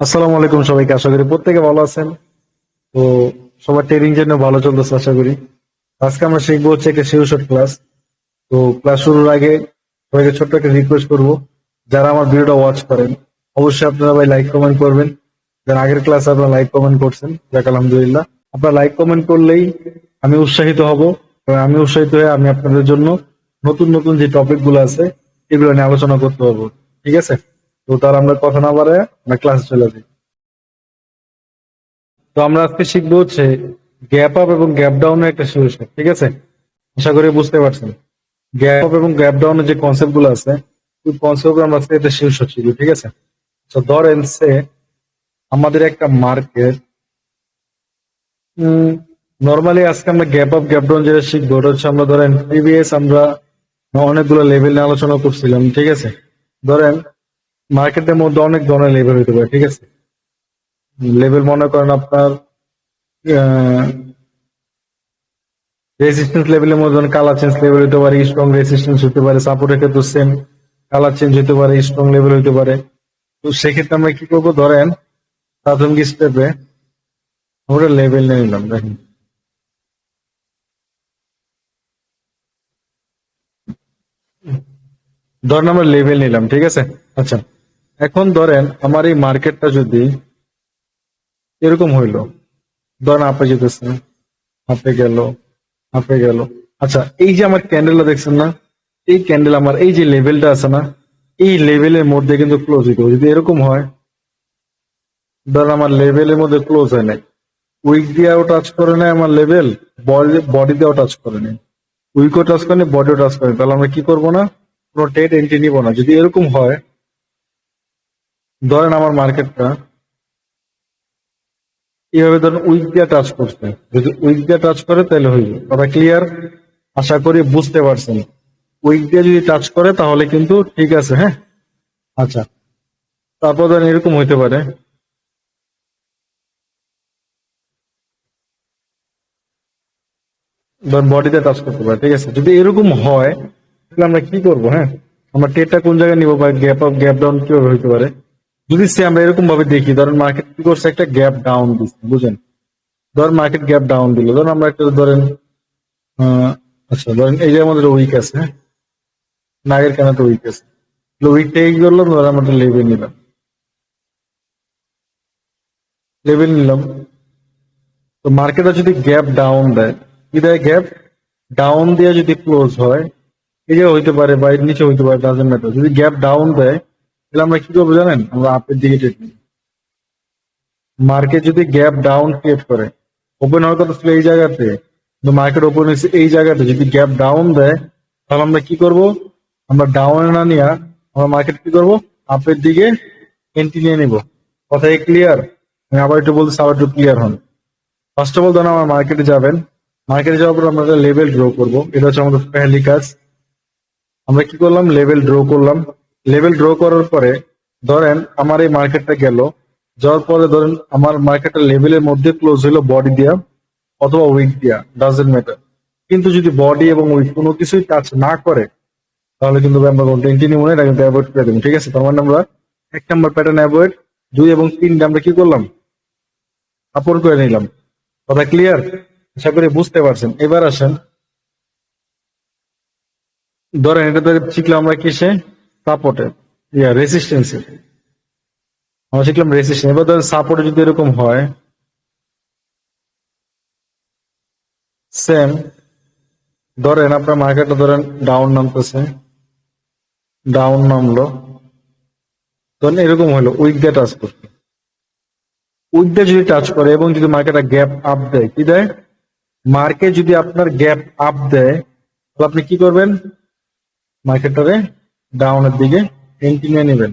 আসসালামু আলাইকুম সবাইকে, আশা করি প্রত্যেকে ভালো আছেন। তো সবার ট্রেনিং জন্য ভালো চলতেছে, আশা করি। আজকে আমরা শিখব হচ্ছে একটা শিরোশট ক্লাস তো ক্লাস শুরুর আগে সবাইকে ছোট্ট একটা রিকোয়েস্ট করব। যারা আমার ভিডিওটা ওয়াচ করেন, অবশ্যই আপনারা ভাই লাইক কমেন্ট করবেন। যারা আগের ক্লাসে আপনারা লাইক কমেন্ট করছেন, যাক আলহামদুলিল্লাহ। আপনারা লাইক কমেন্ট করলেই আমি উৎসাহিত হব। আমি উৎসাহিত হয়ে আমি আপনাদের জন্য নতুন নতুন যে টপিকগুলো আছে, এগুলো নিয়ে আলোচনা করতে পারব। ঠিক আছে? তো তার আমরা কথা না বাড়ে আমরা ক্লাসে চলে যাই। তো আমরা আজকে শিখব হচ্ছে গ্যাপ আপ এবং গ্যাপ ডাউনের একটা সলিউশন ঠিক আছে? আশা করি বুঝতে পারছেন। গ্যাপ আপ এবং গ্যাপ ডাউনের যে কনসেপ্টগুলো আছে, ওই কনসেপ্ট আমরা আজকে একটা সলিউশন শিখব, ঠিক আছে? তো ধরেন সে আমাদের একটা মার্কেট নর্মালি আজকে আমরা গ্যাপ আপ গ্যাপ ডাউন যেটা শিখব, ওটা হচ্ছে আমরা ধরেন প্রিভিয়াস আমরা অনেকগুলো লেভেল নিয়ে আলোচনা করছিলাম, ঠিক আছে? ধরেন মার্কেটের মধ্যে অনেক ধরনের লেভেল হতে পারে, ঠিক আছে? লেভেল মনে করেন আপনার রেজিস্ট্যান্স লেভেলের মধ্যে কালার চেঞ্জ লেভেল হতে পারে স্ট্রং রেজিস্ট্যান্স হতে পারে সাপোর্টের ক্ষেত্রে সেম কালার চেঞ্জ হতে পারে স্ট্রং লেভেল হতে পারে। তো সেক্ষেত্রে আমরা কি করব? ধরেন, প্রাথমিক স্টেপে আমরা লেভেল নিয়ে নিলাম, দেখেন। ধরেন আমরা লেভেল নিলাম, ঠিক আছে? আচ্ছা। এখন ধরেন আমার এই মার্কেটটা যদি এরকম হইল, ধরেন আপে যেতেছে আপে গেল আপে গেল। আচ্ছা এই যে আমার ক্যান্ডেলটা দেখছেন না, এই ক্যান্ডেল আমার, এই যে লেভেলটা আছে না, এই লেভেলের মধ্যে কিন্তু ক্লোজ হইতে যদি এরকম হয়, ধরেন আমার লেভেলের মধ্যে ক্লোজ হয় নাই। উইক দিয়েও টাচ করে নাই আমার লেভেল বডি দিয়েও টাচ করে নাই। উইকও টাচ করে বডিও টাচ করে তাহলে আমরা কি করব না? কোনো টেট এন্ট্রি নিব না। যদি এরকম হয় ধরেন আমার মার্কেটটা এইভাবে ধরেন উইক দিয়ে টাচ করছে। যদি উইক দিয়ে টাচ করে তাহলে হইবে কথা ক্লিয়ার আশা করি বুঝতে পারছেন। উইক দিয়ে যদি টাচ করে তাহলে কিন্তু ঠিক আছে হ্যাঁ? আচ্ছা। তারপর ধরেন এরকম হইতে পারে। ধরেন বডিতে টাচ করতে পারে, ঠিক আছে? যদি এরকম হয়, তাহলে আমরা কি করব হ্যাঁ? আমরা টেটটা কোন জায়গায় নিব বা গ্যাপ আপ গ্যাপ ডাউন কীভাবে হইতে পারে? যদি সে আমরা এরকম ভাবে দেখি। ধরেন মার্কেট কি করছে? একটা গ্যাপ ডাউন দিচ্ছে, বুঝেন? ধরেন মার্কেট গ্যাপ ডাউন দিল। ধরেন আমরা একটা, ধরেন আচ্ছা ধরেন এই যে আমাদের উইক আছে হ্যাঁ? নাগের তো উইক আছে। উইকটা কি করলাম? ধরেন আমরা লেভেল নিলাম। লেভেল নিলাম। তো মার্কেটে যদি গ্যাপ ডাউন দেয়, কি দেয় গ্যাপ ডাউন দিয়ে যদি ক্লোজ হয়, এই যে হইতে পারে বা নিচে হইতে পারে ডাজেন্ট ম্যাটার যদি গ্যাপ ডাউন দেয় তাহলে আমরা কি করব জানেন? আমরা আপের দিকে ট্রেড নিই। মার্কেট যদি গ্যাপ ডাউন ক্রিয়েট করে ওপেন হওয়ার কথা ছিল এই জায়গাতে, কিন্তু মার্কেট ওপেন হয়েছে এই জায়গাতে, যদি গ্যাপ ডাউন দেয়, তাহলে আমরা কি করব? আমরা ডাউনে না নিয়ে আমরা মার্কেট কি করব? আপের দিকে এন্ট্রি নিয়ে নিব। কথা ক্লিয়ার আমি আবার একটু বলতে আবার একটু ক্লিয়ার হন। ফার্স্ট অফ অল ধরেন আমার মার্কেটে যাবেন। মার্কেটে যাওয়ার পর আমরা লেভেল ড্র করব। এটা হচ্ছে আমাদের পেহলি কাজ। আমরা কি করলাম? লেভেল ড্র করলাম। লেভেল ড্র করার পরে ধরেন আমার এই মার্কেটটা গেল, যাওয়ার পরে ধরেন আমার মার্কেটের লেভেলের মধ্যে ক্লোজ হলো বডি দিয়া অথবা উইক দিয়া ডাজেন্ট ম্যাটার কিন্তু যদি বডি এবং উইক কোনো কিছুই টাচ না করে, তাহলে কিন্তু আমরা টেন্টি নিব না, এটা কিন্তু অ্যাভয়েড করে দেবো, ঠিক আছে? তার মানে আমরা এক নম্বর প্যাটার্ন অ্যাভয়েড দুই এবং তিনটা আমরা কি করলাম? আপন করে নিলাম। কথা ক্লিয়ার আশা করি বুঝতে পারছেন। এবার আসেন। ধরেন এটা ধরে শিখলাম আমরা কিসে? সাপোর্টে। ইয়া রেসিস্টেন্সে আমরা শিখলাম রেসিস্টেন্স এবার ধরেন সাপোর্টে যদি এরকম হয় সেম ধরেন আপনার মার্কেটটা ধরেন ডাউন নামতেছে ডাউন নামলো, ধরেন এরকম হলো উইক দিয়ে টাচ করতে উইক দিয়ে যদি টাচ করে এবং যদি মার্কেটটা গ্যাপ আপ দেয়, কি দেয়? মার্কেট যদি আপনার গ্যাপ আপ দেয়, তাহলে আপনি কি করবেন? মার্কেটটারে ডাউনের দিকে এন্ট্রি নিয়ে নেবেন।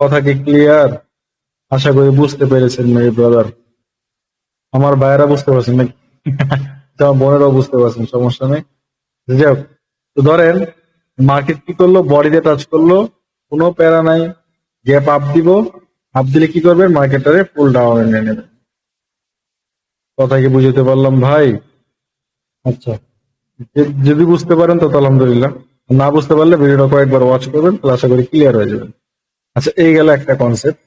কথা কি ক্লিয়ার আশা করি বুঝতে পেরেছেন মেয়ে ব্রাদার আমার ভাইয়েরা বুঝতে পারছেন নাকি? আমার বোনেরাও বুঝতে পারছেন, সমস্যা নেই। যাই তো ধরেন মার্কেট কি করল? বডি দিয়ে টাচ করল, কোনো প্যারা নাই। গ্যাপ আপ দিব আপ দিলে কি করবেন? মার্কেটারে ফুল ডাউনে নিয়ে নেবেন। কথা কি বুঝতে পারলাম ভাই? আচ্ছা যদি বুঝতে পারেন তো আলহামদুলিল্লাহ। না বুঝতে পারলে ভিডিওটা কয়েকবার ওয়াচ করবেন তাহলে আশা করি ক্লিয়ার হয়ে যাবে। আচ্ছা এই গেল একটা কনসেপ্ট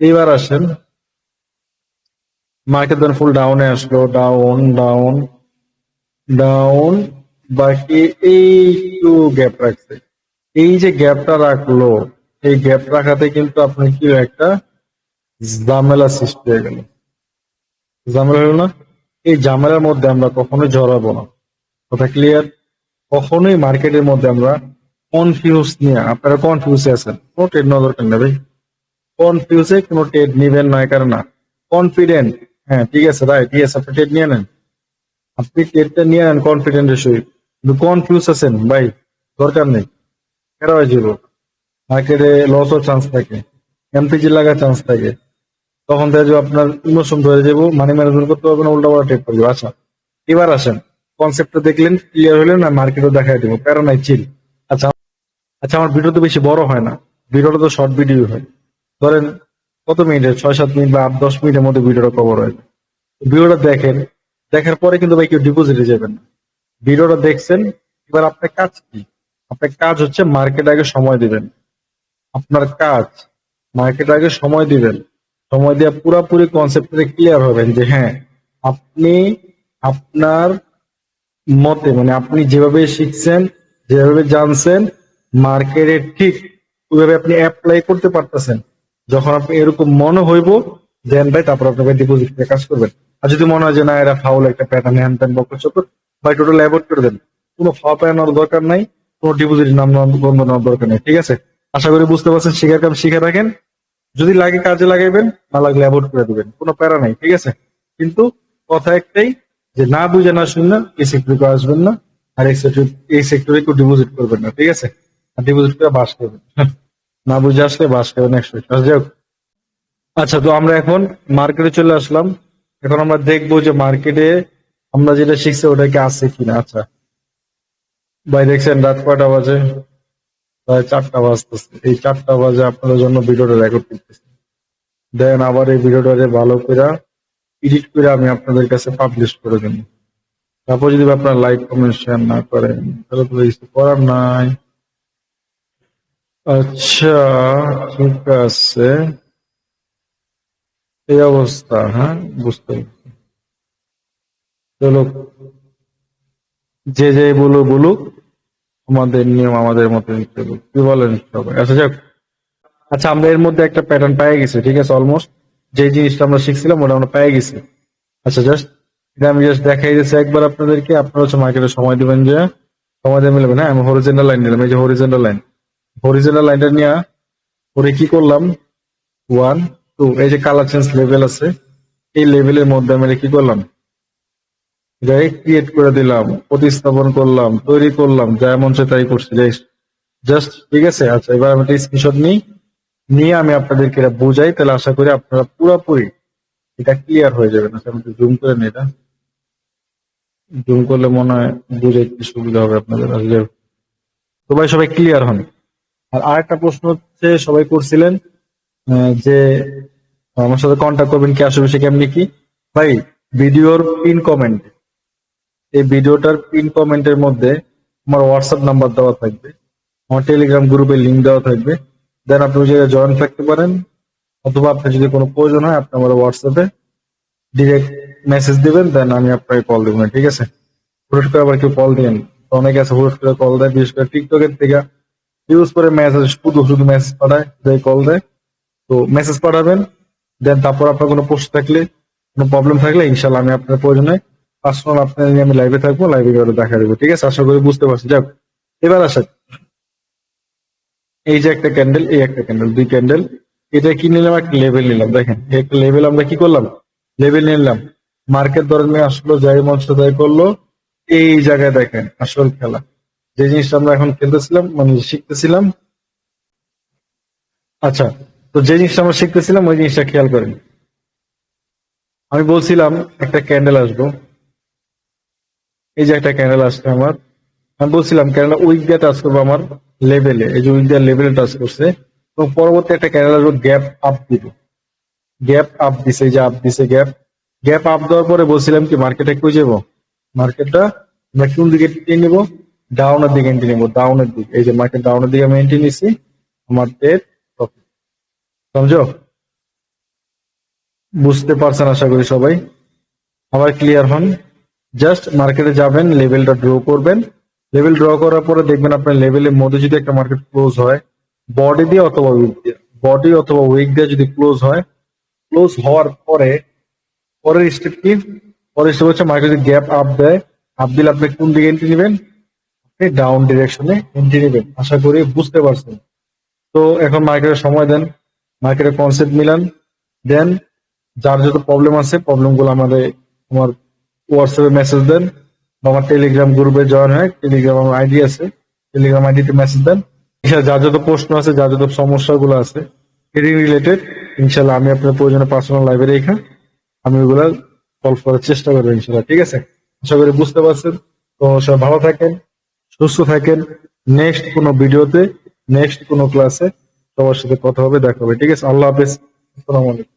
এইবার আসেন। মার্কেট ধরেন ফুল ডাউনে আসলো ডাউন ডাউন ডাউন বাকি এইটু গ্যাপ রাখছে। এই যে গ্যাপটা রাখল, এই গ্যাপ রাখাতে কিন্তু আপনি কি একটা ঝামেলা সৃষ্টি হয়ে গেল। ঝামেলা হলো না? এই ঝামেলার মধ্যে আমরা কখনো জড়াবো না। কথা ক্লিয়ার কখনোই মার্কেটের মধ্যে আমরা কনফিউজ নিয়ে, আপনারা কনফিউজে আছেন। কোনো ট্রেড নেওয়া দরকার নেই কনফিউজে কোনো ট্রেড নিবেন না কারণ না। কনফিডেন্ট হ্যাঁ ঠিক আছে রাইট ঠিক আছে, আপনি ট্রেড নিয়ে নেন। আপনি ট্রেডটা নিয়ে নেন কনফিডেন্টের সহিত। কিন্তু কনফিউজ আছেন ভাই, দরকার নেই। কেন হয়ে যাব মার্কেটে লসও চান্স থাকে। এমপিজি লাগার চান্স থাকে। তখন থেকে যে আপনার ইমোশন ধরে যাব মানি ম্যানেজমেন্ট করতে পারবেন উল্টা পাল্টা ট্রেড করব আচ্ছা এবার আসেন। কনসেপ্টটা দেখলেন ক্লিয়ার হলেন না মার্কেটও দেখাই দেবো। প্যারা নাই চিল আচ্ছা আচ্ছা আমার ভিডিও তো বেশি বড় হয় না। ভিডিওটা তো শর্ট ভিডিও হয়। ধরেন, কত মিনিটের ছয়, সাত মিনিট বা আট, দশ মিনিটের মধ্যে ভিডিওটা কভার হয়। ভিডিওটা দেখেন। দেখার পরে কিন্তু ভাই কেউ ডিপোজিটে যাবেন না। ভিডিওটা দেখছেন, এবার আপনার কাজ কি? আপনার কাজ হচ্ছে মার্কেট আগে সময় দিবেন। আপনার কাজ মার্কেট আগে সময় দিবেন। সময় দিয়ে পুরাপুরি কনসেপ্টে ক্লিয়ার হবেন যে হ্যাঁ আপনি আপনার মতে মানে আপনি যেভাবে শিখছেন, যেভাবে জানছেন মার্কেটে ঠিক ওইভাবে আপনি অ্যাপ্লাই করতে পারতেছেন। যখন আপনি এরকম মনে হইব দেন ভাই তারপর আপনাকে ডিপোজিট করে কাজ করবেন। আর যদি মনে হয় যে না, এরা ফাউল একটা প্যাটার্ন হ্যান ত্যান বকর চকর ভাই টোটাল অ্যাভয়েড করে দেন। কোনো ফাও প্যানার দরকার নাই, কোনো ডিপোজিট নাম বন্ধ নেওয়ার দরকার নেই, ঠিক আছে? আশা করি বুঝতে পারছেন শিখার কাজ শিখে রাখেন। যদি লাগে কাজে লাগাইবেন, না লাগলে অ্যাভয়েড করে দেবেন, কোনো প্যারা নাই, ঠিক আছে? কিন্তু কথা একটাই যে না বুঝে না শুনে এই সেক্টরে আসবেন না, আর এই সেক্টর এই সেক্টরে একটু ডিপোজিট করবেন না, ঠিক আছে? আর ডিপোজিট করে বাস করবেন না বুঝে আসলে বাস করবেন একশো যাই হোক। আচ্ছা তো আমরা এখন মার্কেটে চলে আসলাম। এখন আমরা দেখব যে মার্কেটে আমরা যেটা শিখছি ওটা কি আছে কিনা। আচ্ছা। ভাই, দেখছেন রাত কয়টা বাজে? প্রায় চারটা বাজতেছে। এই চারটা বাজে আপনাদের জন্য ভিডিওটা রেকর্ড করতেছি। দেন আবার এই ভিডিওটা ভালো করে এডিট করে আমি আপনাদের কাছে পাবলিশ করে দেব। তারপর যদি আপনারা লাইক কমেন্ট শেয়ার না করেন, তাহলে তো কিছু করার নাই। আচ্ছা ঠিক আছে। এই অবস্থা হ্যাঁ বুঝতে পারছি। চলো, যে যে বলো বলুক, আমাদের নিয়ম আমাদের মতো কি বলেন সবাই? আচ্ছা আচ্ছা আমরা এর মধ্যে একটা প্যাটার্ন পেয়ে গেছি, ঠিক আছে অলমোস্ট যে জিনিসটা আমরা শিখছিলাম, ওটা আমরা পেয়ে গেছি। আচ্ছা জাস্ট এটা আমি জাস্ট দেখাই দিচ্ছি একবার আপনাদেরকে। আপনারা হচ্ছে মার্কেটে সময় দিবেন যে, সময় দিয়ে মিলবেন হ্যাঁ আমি হরিজেন্টাল লাইন নিলাম, এই যে হরিজেন্টাল লাইন হরিজেন্টাল লাইনটা নিয়ে ওরে কি করলাম? ওয়ান টু এই যে কালার চেঞ্জ লেভেল আছে, এই লেভেলের মধ্যে আমি কি করলাম? ক্রিয়েট করে দিলাম, প্রতিস্থাপন করলাম, তৈরি করলাম, যা মন চায় তাই করছি জাস্ট ঠিক আছে? আচ্ছা এবার আমি একটা স্ক্রিনশট নিই। নিয়ে আমি আপনাদেরকে এটা বুঝাই, তাহলে আশা করি আপনারা পুরোপুরি এটা ক্লিয়ার হয়ে যাবে। না, আমি জুম করে নিই এটা। জুম করলে মনে হয় বুঝে সুবিধা হবে আপনাদের। আসলে ভাই সবাই ক্লিয়ার হন। আর আরেকটা প্রশ্ন হচ্ছে, সবাই করছিলেন যে আমার সাথে কন্ট্যাক্ট করবেন কি আসবে, সে কেমনি কি? ভাই, ভিডিওর পিন কমেন্ট এই ভিডিওটার পিন কমেন্টের মধ্যে আমার হোয়াটসঅ্যাপ নাম্বার দেওয়া থাকবে, আমার টেলিগ্রাম গ্রুপে লিঙ্ক দেওয়া থাকবে। দেন আপনি ওই জায়গায় জয়েন থাকতে পারেন। অথবা আপনার যদি কোনো প্রয়োজন হয়, আপনি আমার হোয়াটসঅ্যাপে ডিরেক্ট মেসেজ দিবেন দেন আমি আপনাকে কল দেবো না, ঠিক আছে? হুট করে আবার কেউ কল দিন অনেকে আছে, হুট করে কল দেয়, বিশেষ করে টিকটকের থেকে। ইউজ করে মেসেজ শুধু শুধু মেসেজ পাঠায় দেয় কল দেয়। তো মেসেজ পাঠাবেন দেন তারপর আপনার কোনো প্রশ্ন থাকলে, কোনো প্রবলেম থাকলে, ইনশাল্লাহ আমি আপনার প্রয়োজনে পার্সোনাল আপনার আমি লাইভে থাকব লাইভে দেখা দেবো, ঠিক আছে? আশা করি বুঝতে পারছি যাক, এবার আসেন। এই যে একটা ক্যান্ডেল এই একটা ক্যান্ডেল দুই ক্যান্ডেল এটা কি নিলাম, একটা লেভেল নিলাম। দেখেন একটা লেভেল আমরা কি করলাম? লেভেল নিলাম। মার্কেট ধরনের আসলো, যাই মঞ্চ তাই করল। এই জায়গায় দেখেন, আসল খেলা। যে জিনিসটা আমরা এখন খেলতেছিলাম মানে শিখতেছিলাম। আচ্ছা তো যে জিনিসটা আমরা শিখতেছিলাম, ওই জিনিসটা খেয়াল করেন। আমি বলছিলাম, একটা ক্যান্ডেল আসব। এই যে একটা ক্যান্ডেল আসছে আমার। আমি বলছিলাম ক্যান্ডেল উইক দিয়ে করব আমার। লেভেলে, এই যে দিয়ে লেভেলে টাচ করছে এবং পরবর্তী একটা ক্যান্ডেল আসব গ্যাপ আপ দিব। গ্যাপ আপ দিছে যে আপ দিছে গ্যাপ গ্যাপ আপ দেওয়ার পরে বলছিলাম কি মার্কেটে কই যাব? মার্কেটটা আমরা কোন দিকে টেনে নিবো? ডাউনের দিকে এন্ট্রি নিবো ডাউনের দিকে। এই যে মার্কেট ডাউনের দিকে আমি নিছি, আমার টেট প্রফিট সমঝো? বুঝতে পারছেন আশা করি সবাই? আবার ক্লিয়ার হন? জাস্ট মার্কেটে যাবেন লেভেলটা ড্র করবেন। লেভেল ড্র করার পরে দেখবেন আপনার লেভেলের মধ্যে যদি একটা মার্কেট ক্লোজ হয় বডি দিয়ে অথবা উইক দিয়ে বডি অথবা উইক দিয়ে যদি ক্লোজ হয় ক্লোজ হওয়ার পরে, পরের স্টেপ কি? পরের স্টেপ হচ্ছে মার্কেট যদি গ্যাপ আপ দেয় আপ দিলে আপনি কোন দিকে এন্ট্রি নেবেন? আপনি ডাউন ডিরেকশনে এন্ট্রি নেবেন। আশা করি বুঝতে পারছেন। তো এখন মার্কেটে সময় দেন। মার্কেটের কনসেপ্ট মিলান। দেন যার যত প্রবলেম আছে প্রবলেমগুলো আমাদের, আমার হোয়াটসঅ্যাপে মেসেজ দেন। আমার টেলিগ্রাম গ্রুপে জয়েন হয় টেলিগ্রাম আমার আইডি আছে টেলিগ্রাম আইডিতে মেসেজ দেন। যার যত প্রশ্ন আছে যার যত সমস্যাগুলো আছে ট্রেডিং রিলেটেড ইনশাল্লাহ আমি আপনার প্রয়োজনে পার্সোনাল লাইভে রেখা আমি ওগুলা সলভ করার চেষ্টা করব ইনশাল্লাহ ঠিক আছে? আশা করি বুঝতে পারছেন। তো সবাই ভালো থাকেন, সুস্থ থাকেন। নেক্সট কোনো ভিডিওতে নেক্সট কোনো ক্লাসে সবার সাথে কথা হবে, দেখা হবে, ঠিক আছে? আল্লাহ হাফেজ, আসসালামু আলাইকুম।